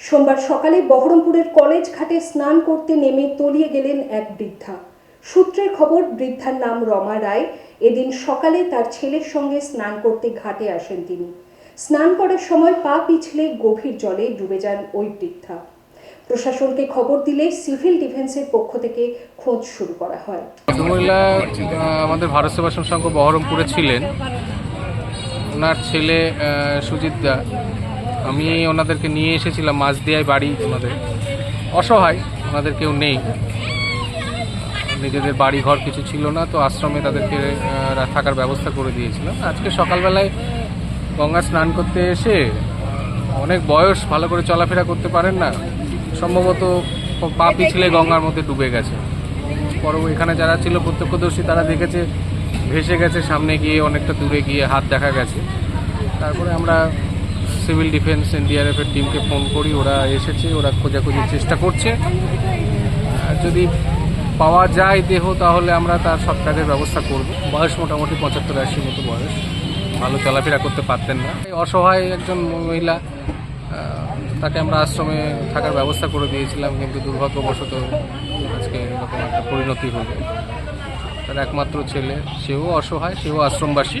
সোমবার সকালে বহরমপুরের কলেজ ঘাটে স্নান করতে নেমে তলিয়ে গেলেন এক বৃদ্ধা। সূত্রের খবর বৃদ্ধার নাম রমা রায়। এদিন সকালে তার ছেলের সঙ্গে স্নান করতে ঘাটে আসেন তিনি। স্নান করার সময় পা পিছলে গভীর জলে ডুবে যান ওই বৃদ্ধা। প্রশাসনকে খবর দিলে সিভিল ডিফেন্সের পক্ষ থেকে খোঁজ শুরু করা হয়। আহ, আমাদের ভারত সেবাশ্রম সংঘ বহরমপুরে ছিলেন। ওনার ছেলে সুজিত দা। আমি ওনাদেরকে নিয়ে এসেছিলাম মাছ মাঝদিয়ায় বাড়ি, ওনাদের। অসহায়, ওনাদের কেউ নেই। নিজেদের বাড়ি ঘর কিছু ছিল না, তো আশ্রমে তাদেরকে থাকার ব্যবস্থা করে দিয়েছিলাম। আজকে সকালবেলায় গঙ্গা স্নান করতে এসে অনেক বয়স, ভালো করে চলাফেরা করতে পারেন না, সম্ভবত পা পিছলে গঙ্গার মধ্যে ডুবে গেছে। পরে এখানে যারা ছিল প্রত্যক্ষদর্শী, তারা দেখেছে, ভেসে গেছে, সামনে গিয়ে অনেকটা দূরে গিয়ে হাত দেখা গেছে। তারপরে আমরা সিভিল ডিফেন্স এনডিআরএফের টিমকে ফোন করি, ওরা এসেছে, ওরা খোঁজাখুঁজির চেষ্টা করছে। যদি পাওয়া যায় দেহ, তাহলে আমরা তার সব কাজের ব্যবস্থা করব। বয়স মোটামুটি পঁচাত্তর আশি মতো বয়স। ভালো চলাফেরা করতে পারতেন না। অসহায় একজন মহিলা তাকে আমরা আশ্রমে থাকার ব্যবস্থা করে দিয়েছিলাম, কিন্তু দুর্ভাগ্যবশত আজকে এরকম একটা পরিণতি হলো। তার একমাত্র ছেলে, সেও অসহায়, সেও আশ্রমবাসী।